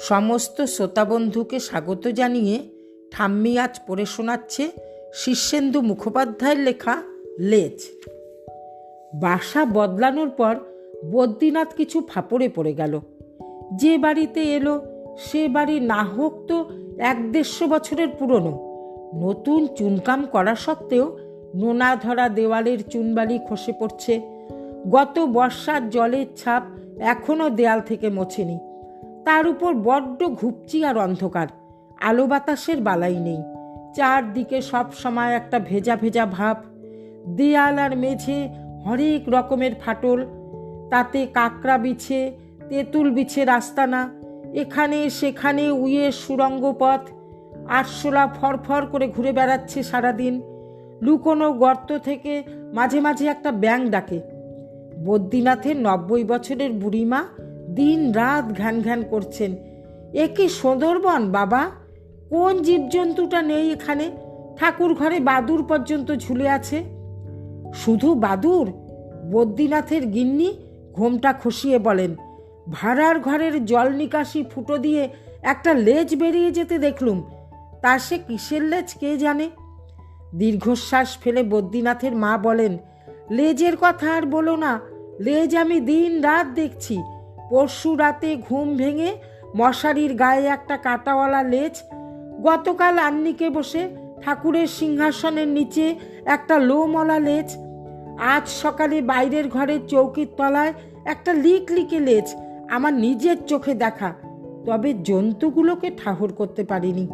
সমস্ত শ্রোতাবন্ধুকে স্বাগত জানিয়ে ঠাম্মি আজ পড়ে শোনাচ্ছে শীর্ষেন্দু মুখোপাধ্যায়ের লেখা লেজ। বাসা বদলানোর পর বদ্রীনাথ কিছু ফাপড়ে পড়ে গেল। যে বাড়িতে এলো, সে বাড়ি না হোক তো এক দেড়শো বছরের পুরনো। নতুন চুনকাম করা সত্ত্বেও নোনা ধরা দেওয়ালের চুনবালি খসে পড়ছে। গত বর্ষার জলের ছাপ এখনও দেয়াল থেকে মোছেনি। তার উপর বড্ড ঘুপচি আর অন্ধকার। আলো বাতাসের বালাই নেই। চারদিকে সব সময় একটা ভেজা ভেজা ভাব। দেয়াল আর মেঝে হরেক রকমের ফাটল। তাতে কাকড়া বিছে, তেঁতুল বিছে রাস্তানা। এখানে সেখানে উয়ে সুরঙ্গ পথ। আরশোলা ফরফর করে ঘুরে বেড়াচ্ছে সারাদিন। লুকোনো গর্ত থেকে মাঝে মাঝে একটা ব্যাং ডাকে। বদ্রীনাথের নব্বই বছরের বুড়িমা দিন রাত ঘ্যান ঘ্যান করছেন। এ কি সুন্দরবন, বাবা? কোন জীবজন্তুটা নেই এখানে? ঠাকুর ঘরে বাদুর পর্যন্ত ঝুলে আছে। শুধু বাদুর বদ্রীনাথের গিন্নি ঘোমটা খসিয়ে বলেন, ভাড়ার ঘরের জল নিকাশি ফুটো দিয়ে একটা লেজ বেরিয়ে যেতে দেখলুম। তা সে কিসের লেজ কে জানে? দীর্ঘশ্বাস ফেলে বদ্রীনাথের মা বলেন, লেজের কথা আর বলো না, লেজ আমি দিন রাত দেখছি। পরশু রাতে ঘুম ভেঙে মশারির গায়ে একটা কাটাওয়ালা লেজ, গতকাল আন্নিকে বসে ঠাকুরের সিংহাসনের নিচে একটা লোমলা লেজ, আজ সকালে বাইরের ঘরের চৌকির তলায় একটা লিক লিকে লেজ আমার নিজের চোখে দেখা, তবে জন্তুগুলোকে ঠাহর করতে পারিনি।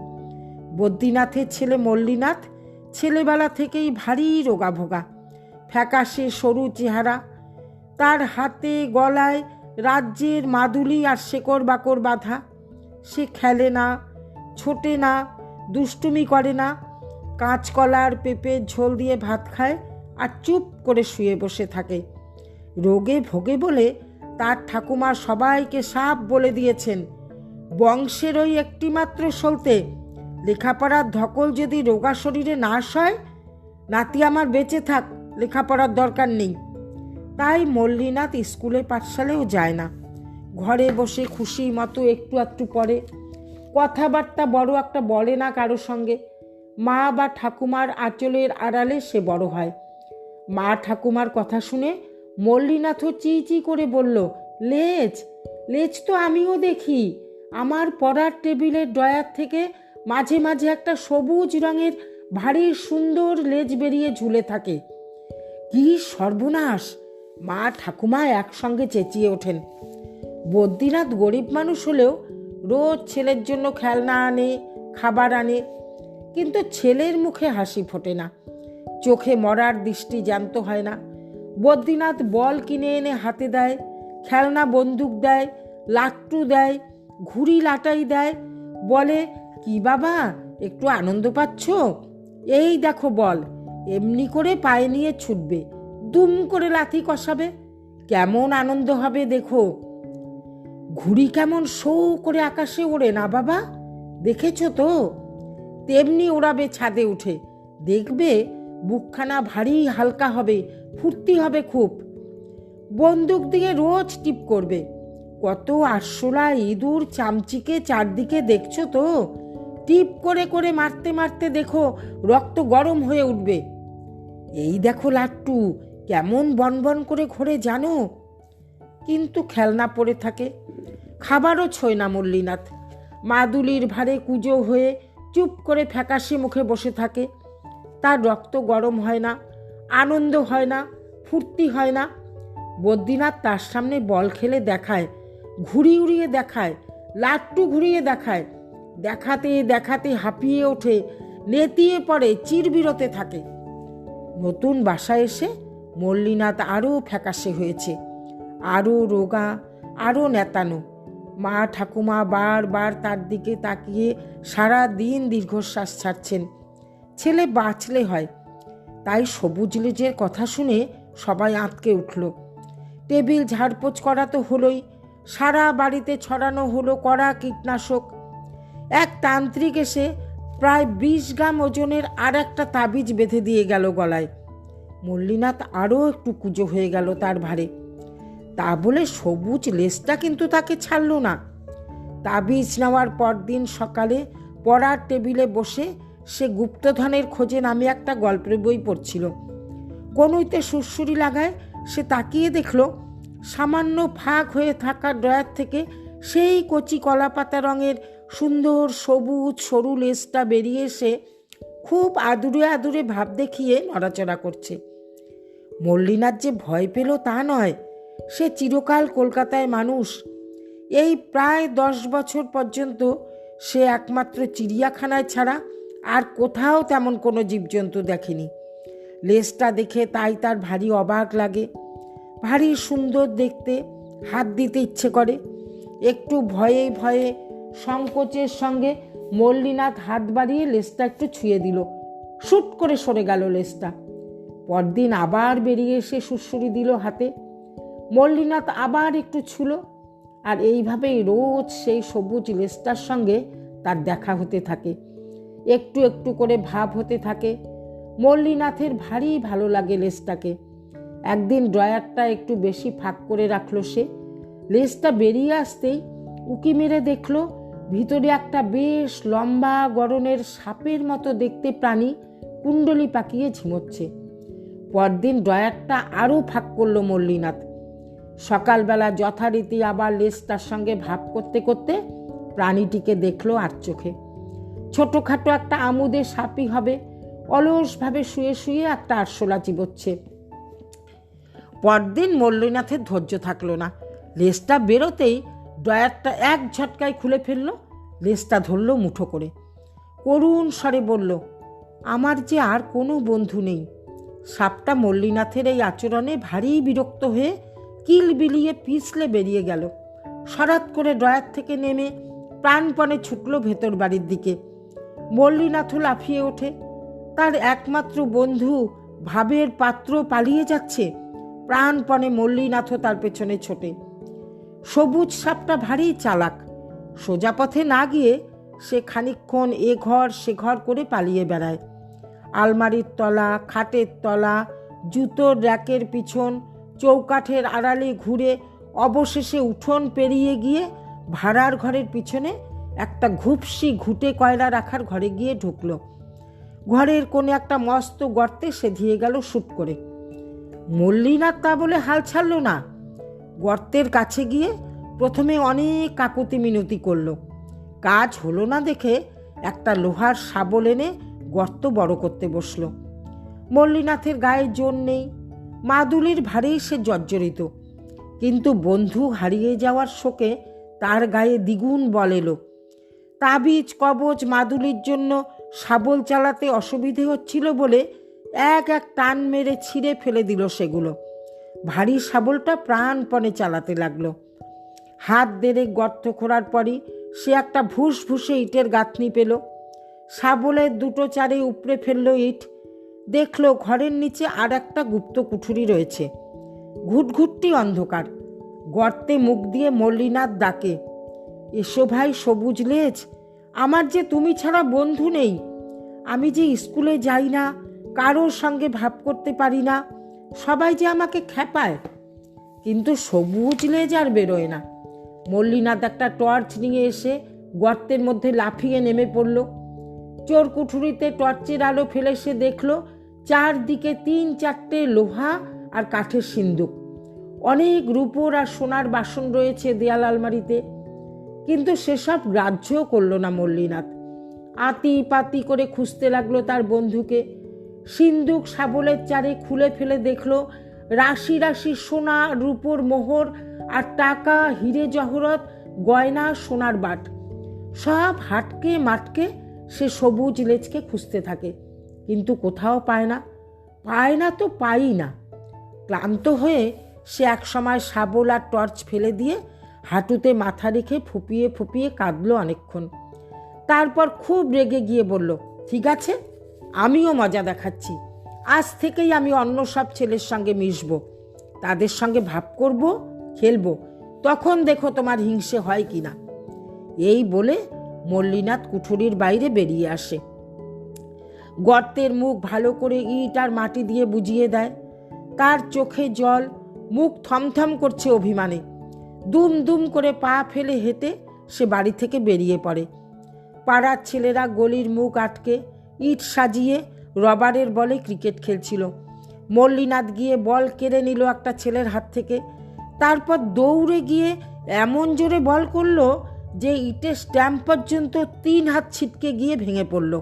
বদ্রীনাথের ছেলে মল্লীনাথ ছেলেবেলা থেকেই ভারী রোগাভোগা, ফ্যাকাশে সরু চেহারা, তার হাতে গলায় রাজ্যের মাদুলি আর শেকড় বাকড় বাঁধা। সে খেলে না, ছোটে না, দুষ্টুমি করে না। কাঁচকলার পেঁপের ঝোল দিয়ে ভাত খায় আর চুপ করে শুয়ে বসে থাকে। রোগে ভোগে বলে তার ঠাকুমা সবাইকে সাপ বলে দিয়েছেন। বংশের ওই একটিমাত্র সলতে লেখাপড়ার ধকল যদি রোগা শরীরে নাশ হয়, নাতি আমার বেঁচে থাক, লেখাপড়ার দরকার নেই। তাই মল্লিনাথ স্কুলে পাঠশালেও যায় না। ঘরে বসে খুশি মতো একটু একটু পড়ে। কথাবার্তা বড় একটা বলে না কারও সঙ্গে। মা বা ঠাকুমার আঁচলের আড়ালে সে বড় হয়। মা ঠাকুমার কথা শুনে মল্লিনাথও চি চি করে বলল, লেজ লেজ তো আমিও দেখি। আমার পড়ার টেবিলের ডয়ার থেকে মাঝে মাঝে একটা সবুজ রঙের ভারী সুন্দর লেজ বেরিয়ে ঝুলে থাকে। কি সর্বনাশ! মা ঠাকুমা একসঙ্গে চেঁচিয়ে ওঠেন। বদ্রীনাথ গরিব মানুষ হলেও রোজ ছেলের জন্য খেলনা আনে, খাবার আনে, কিন্তু ছেলের মুখে হাসি ফোটে না। চোখে মরার দৃষ্টি জ্যান্ত হয় না। বদ্রীনাথ বল কিনে এনে হাতে দেয়, খেলনা বন্দুক দেয়, লাট্টু দেয়, ঘুড়ি লাটাই দেয়, বলে, কি বাবা, একটু আনন্দ পাচ্ছ? এই দেখো বল, এমনি করে পায়ে নিয়ে ছুটবে। দুম করে লাথি কষাবে। কেমন আনন্দ হবে দেখো। ঘুড়ি কেমন শো করে আকাশে ওড়ে না বাবা? দেখেছ তো? তেমনি ওড়াবে ছাদে উঠে। দেখবে বুকখানা ভারী হালকা হবে, ফুর্তি হবে খুব। বন্দুক দিয়ে রোজ টিপ করবে। কত আরশোলা ইঁদুর চামচিকে চারদিকে দেখছ তো? টিপ করে করে মারতে মারতে দেখো রক্ত গরম হয়ে উঠবে। এই দেখো লাট্টু কেমন বনবন করে ঘোরে জানো? কিন্তু খেলনা পড়ে থাকে। খাবারও ছয় না মল্লীনাথ। মাদুলির ভারে কুজো হয়ে চুপ করে ফ্যাকাশে মুখে বসে থাকে। তার রক্ত গরম হয় না, আনন্দ হয় না, ফুর্তি হয় না। বদ্রীনাথ তার সামনে বল খেলে দেখায়, ঘুড়ি উড়িয়ে দেখায়, লাট্টু ঘুরিয়ে দেখায়। দেখাতে দেখাতে হাঁপিয়ে ওঠে, নেতিয়ে পড়ে, চিরবিরতে থাকে। নতুন বাসায় এসে মল্লীনাথ আরও ফ্যাকাশে হয়েছে। আরও রোগা, আরও নেতানো। মা ঠাকুমা বারবার তার দিকে তাকিয়ে সারা দিন দীর্ঘশ্বাস ছাড়ছেন। ছেলে বাঁচলে হয়। তাই সবুজ লেজের কথা শুনে সবাই আঁতকে উঠল। টেবিল ঝাড়পোছ করা তো হলোই। সারা বাড়িতে ছড়ানো হলো কড়া কীটনাশক। এক তান্ত্রিক এসে প্রায় বিশ গ্রাম ওজনের আর একটা তাবিজ বেঁধে দিয়ে গেল গলায়। মল্লীনাথ আরও একটু কুজো হয়ে গেল তার ভারে। তা বলে সবুজ লেজটা কিন্তু তাকে ছাড়ল না। তাবিজ নেওয়ার পরদিন সকালে পড়ার টেবিলে বসে সে গুপ্তধনের খোঁজে নামে একটা গল্পের বই পড়ছিল। কোনোইতে সুরসুরি লাগায় সে তাকিয়ে দেখল, সামান্য ফাঁক হয়ে থাকা ড্রয়ার থেকে সেই কচি কলাপাতা রঙের সুন্দর সবুজ সরু লেজটা বেরিয়ে এসে খুব আদুরে আদুরে ভাব দেখিয়ে নড়াচড়া করছে। মল্লিনাথ যে ভয় পেল তা নয়, সে চিরকাল কলকাতায় মানুষ। এই প্রায় দশ বছর পর্যন্ত সে একমাত্র চিড়িয়াখানায় ছাড়া আর কোথাও তেমন কোনো জীবজন্তু দেখেনি। লেজটা দেখে তাই তার ভারী অবাক লাগে। ভারী সুন্দর দেখতে হাত দিতে ইচ্ছে করে। একটু ভয়ে ভয়ে সংকোচের সঙ্গে মল্লিনাথ হাত বাড়িয়ে লেজটা একটু ছুঁয়ে দিল। শুট করে সরে গেল লেজটা। পরদিন আবার বেরিয়ে এসে সুরসুরি দিল হাতে। মল্লিনাথ আবার একটু ছুলো আর এইভাবেই রোজ সেই সবুজ লেজটার সঙ্গে তার দেখা হতে থাকে। একটু একটু করে ভাব হতে থাকে। মল্লিনাথের ভারী ভালো লাগে লেজটাকে। একদিন ড্রয়ারটা একটু বেশি ফাঁক করে রাখল সে। লেজটা বেরিয়ে আসতেই উকি মেরে দেখল ভিতরে একটা বেশ লম্বা গরনের সাপের মতো দেখতে প্রাণী কুণ্ডলি পাকিয়ে ঝিমোচ্ছে। পরদিন ড্রয়ারটা আরও ফাঁক করল মল্লিনাথ। সকালবেলা যথারীতি আবার লেজটার সঙ্গে ভাব করতে করতে প্রাণীটিকে দেখল আর চোখে। ছোটোখাটো একটা আমুদে সাপই হবে, অলসভাবে শুয়ে শুয়ে একটা আরশোলা চিবোচ্ছে। পরদিন মল্লিনাথের ধৈর্য থাকল না। লেজটা বেরোতেই ড্রয়ারটা এক ঝটকায় খুলে ফেলল, লেজটা ধরলো মুঠো করে। করুণ স্বরে বলল, আমার যে আর কোনো বন্ধু নেই। সাপটা মল্লিনাথের এই আচরণে ভারী বিরক্ত হয়ে কিল বিলিয়ে পিছলে বেরিয়ে গেল। সরাত করে ড্রয়ার থেকে নেমে প্রাণপণে ছুটল ভেতর বাড়ির দিকে। মল্লিনাথও লাফিয়ে ওঠে। তার একমাত্র বন্ধু ভাবের পাত্র পালিয়ে যাচ্ছে। প্রাণপণে মল্লিনাথও তার পেছনে ছোটে। সবুজ সাপটা ভারী চালাক। সোজা পথে না গিয়ে সে খানিক্ষণ এ ঘর সে ঘর করে পালিয়ে বেড়ায়। আলমারির তলা, খাটের তলা, জুতোর র্যাকের পিছন, চৌকাঠের আড়ালে ঘুরে অবশেষে উঠোন পেরিয়ে গিয়ে ভাড়ার ঘরের পিছনে একটা ঘুপসি ঘুটে কয়লা রাখার ঘরে গিয়ে ঢুকলো। ঘরের কোণে একটা মস্ত গর্তে সে ধিয়ে গেল শুট করে। মল্লিনাথ তা বলে হাল ছাড়ল না। গর্তের কাছে গিয়ে প্রথমে অনেক কাকুতি মিনতি করল। কাজ হলো না দেখে একটা লোহার শাবল এনে গর্ত বড় করতে বসল। মল্লিনাথের গায়ে জোর নেই। মাদুলির ভারেই সে জর্জরিত। কিন্তু বন্ধু হারিয়ে যাওয়ার শোকে তার গায়ে দ্বিগুণ বল এলো। তাবিজ কবচ মাদুলির জন্য শাবল চালাতে অসুবিধে হচ্ছিল বলে এক এক টান মেরে ছিঁড়ে ফেলে দিল সেগুলো। ভারী শাবলটা প্রাণপণে চালাতে লাগল। হাত দেড়ে গর্ত খোঁড়ার পরই সে একটা ভুস ভুসে ইটের গাঁথনি পেল। শাবলের দুটো চারে উপড়ে ফেলল ইট। দেখল ঘরের নিচে আর একটা গুপ্ত কুঠুরি রয়েছে। ঘুটঘুটটি অন্ধকার। গর্তে মুখ দিয়ে মল্লিনাথ ডাকে, এসো ভাই সবুজ লেজ, আমার যে তুমি ছাড়া বন্ধু নেই। আমি যে স্কুলে যাই না, কারোর সঙ্গে ভাব করতে পারি না, সবাই যে আমাকে খেপায় কিন্তু সবুজ লেজ আর বেরোয় না। মল্লিনাথ একটা টর্চ নিয়ে এসে গর্তের মধ্যে লাফিয়ে নেমে পড়ল। চোর কুঠুরিতে টর্চের আলো ফেলে সে দেখল চারদিকে তিন চারটে লোহা আর কাঠের সিন্দুক। অনেক রূপোর আর সোনার বাসন রয়েছে দেয়াল আলমারিতে। কিন্তু সেসব গ্রাহ্যও করল না মল্লিনাথ। আতি পাতি করে খুঁজতে লাগল তার বন্ধুকে। সিন্দুক শাবলের চারে খুলে ফেলে দেখল রাশি রাশি সোনা, রূপোর মোহর আর টাকা, হিরে জহরত, গয়না, সোনার বাট। সব হাটকে মাটকে সে সবুজ লেজকে খুঁজতে থাকে। কিন্তু কোথাও পায় না। পায় না তো পাই না। ক্লান্ত হয়ে সে একসময় শাবল আর টর্চ ফেলে দিয়ে হাঁটুতে মাথা রেখে ফুপিয়ে ফুপিয়ে কাঁদলো অনেকক্ষণ। তারপর খুব রেগে গিয়ে বলল, ঠিক আছে, আমিও মজা দেখাচ্ছি। আজ থেকেই আমি অন্য সব ছেলের সঙ্গে মিশব। তাদের সঙ্গে ভাব করব, খেলব। তখন দেখো তোমার হিংসে হয় কি না এই বলে মল্লিনাথ কুঠুরির বাইরে বেরিয়ে আসে। গর্তের মুখ ভালো করে ইট আর মাটি দিয়ে বুঝিয়ে দেয়, তার চোখে জল, মুখ থমথম করছে অভিমানে। দুম দুম করে পা ফেলে হেঁটে সে বাড়ি থেকে বেরিয়ে পড়ে। পাড়ার ছেলেরা গলির মুখ আটকে ইট সাজিয়ে রবারের বলে ক্রিকেট খেলছিল। মল্লিনাথ গিয়ে বল কেড়ে নিল একটা ছেলের হাত থেকে, তারপর দৌড়ে গিয়ে এমন জোরে বল করল যে ইটের স্ট্যাম্প পর্যন্ত তিন হাত ছিটকে গিয়ে ভেঙে পড়ল।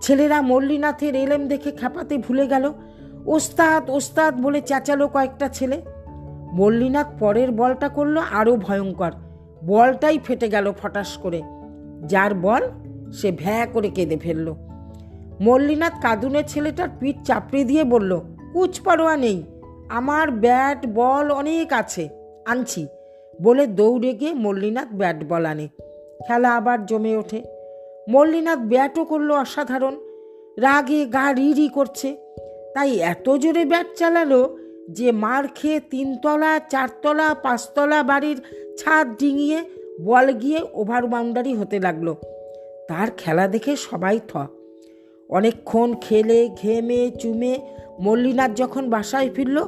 ছেলেরা মল্লিনাথের এলেম দেখে খেপাতে ভুলে গেল। ওস্তাদ ওস্তাদ বলে চেঁচালো কয়েকটা ছেলে। মল্লিনাথ পরের বলটা করল আরও ভয়ঙ্কর। বলটাই ফেটে গেল ফটাস করে। যার বল, সে ভ্যা করে কেঁদে ফেলল। মল্লিনাথ কাদুনের ছেলেটার পিঠ চাপড়ে দিয়ে বলল, কুচ পরোয়া নেই। আমার ব্যাট, বল অনেক আছে। আনছি। বলে দৌড়ে গিয়ে মল্লিনাথ ব্যাট বল আনে। খেলা আবার জমে ওঠে। মল্লিনাথ ব্যাটও করল অসাধারণ। রাগে গা রি করছে। তাই এত জোরে ব্যাট চালালো যে মার খেয়ে তিনতলা, চারতলা, পাঁচতলা বাড়ির ছাদ ডিঙিয়ে বল গিয়ে ওভার বাউন্ডারি হতে লাগল। তার খেলা দেখে সবাই থ। অনেকক্ষণ খেলে, ঘেমে, চুমে মল্লিনাথ যখন বাসায় ফিরল,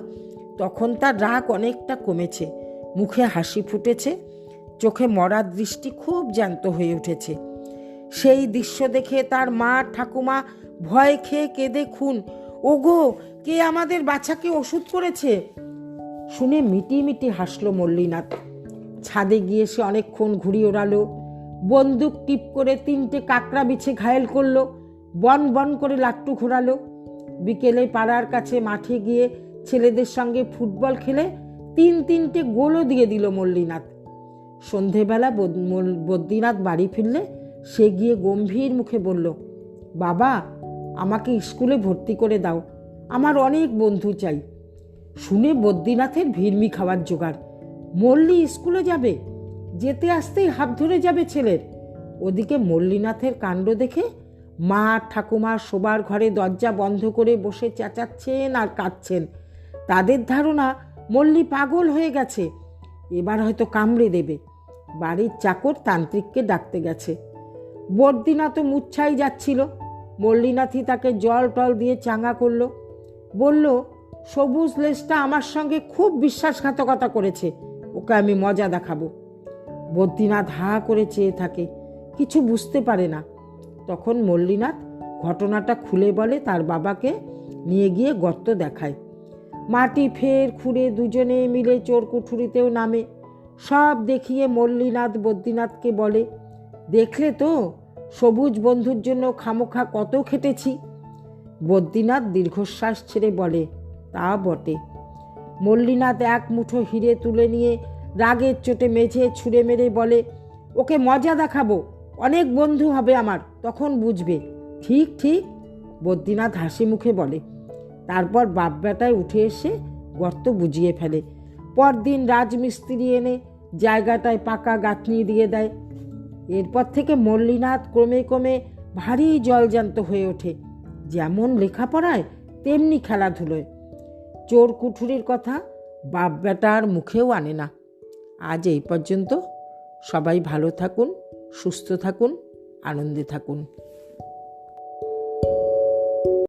তখন তার রাগ অনেকটা কমেছে। মুখে হাসি ফুটেছে, চোখে মরার দৃষ্টি খুব জ্যান্ত হয়ে উঠেছে। সেই দৃশ্য দেখে তার মা ঠাকুমা ভয় খেয়ে কেঁদে খুন, ওগো, কে আমাদের বাচ্চাকে ওষুধ করেছে? শুনে মিটি মিটি হাসলো মল্লিনাথ। ছাদে গিয়ে সে অনেকক্ষণ ঘুরি ওড়ালো। বন্দুক টিপ করে তিনটে কাকড়া বিছে ঘায়েল করল, বন বন করে লাট্টু ঘোরালো। বিকেলে পাড়ার কাছে মাঠে গিয়ে ছেলেদের সঙ্গে ফুটবল খেলে তিন তিনটে গোলও দিয়ে দিল মল্লিনাথ। সন্ধেবেলা বদ্রীনাথ বাড়ি ফিরলে সে গিয়ে গম্ভীর মুখে বলল, বাবা, আমাকে স্কুলে ভর্তি করে দাও, আমার অনেক বন্ধু চাই। শুনে বদ্রীনাথের ভিড়মি খাওয়ার জোগাড়। মল্লি স্কুলে যাবে, যেতে আসতেই হাত ধরে যাবে ছেলের। ওদিকে মল্লিনাথের কাণ্ড দেখে মা ঠাকুমা শোবার ঘরে দরজা বন্ধ করে বসে চেঁচাচ্ছেন আর কাঁদছেন। তাদের ধারণা মল্লি পাগল হয়ে গেছে। এবার হয়তো কামড়ে দেবে। বাড়ির চাকর তান্ত্রিককে ডাকতে গেছে। বর্দিনা তো মুচ্ছাই যাচ্ছিল। মল্লিনাথই তাকে জল টল দিয়ে চাঙা করল। বলল, সবুজ লেজটা আমার সঙ্গে খুব বিশ্বাসঘাতকতা করেছে। ওকে আমি মজা দেখাবো। বদ্রীনাথ হা করে চেয়ে থাকে। কিছু বুঝতে পারে না। তখন মল্লিনাথ ঘটনাটা খুলে বলে তার বাবাকে নিয়ে গিয়ে গর্ত দেখায়। মাটি ফের খুঁড়ে দুজনে মিলে চোর কুঠুরিতেও নামে। সব দেখিয়ে মল্লিনাথ বদ্রীনাথকে বলে, দেখলে তো, সবুজ বন্ধুর জন্য খামোখা কত খেটেছি? বদ্রীনাথ দীর্ঘশ্বাস ছেড়ে বলে, তা বটে। মল্লিনাথ এক মুঠো হিরে তুলে নিয়ে রাগের চোটে মেঝে ছুঁড়ে মেরে বলে, ওকে মজা দেখাবো, অনেক বন্ধু হবে আমার, তখন বুঝবে। ঠিক ঠিক, বদ্রীনাথ হাসি মুখে বলে তারপর বাপ বেটায় উঠে এসে গর্ত বুঝিয়ে ফেলে। পরদিন রাজমিস্ত্রি এনে জায়গাটায় পাকা গাঁথনি দিয়ে দেয়। এরপর থেকে মল্লিনাথ ক্রমে ক্রমে ভারী জলজান্ত হয়ে ওঠে। যেমন লেখাপড়ায়, তেমনি খেলাধুলোয়। চোর কুঠুরির কথা বাপ বেটার মুখেও আনে না। আজ এই পর্যন্ত সবাই ভালো থাকুন, সুস্থ থাকুন, আনন্দে থাকুন।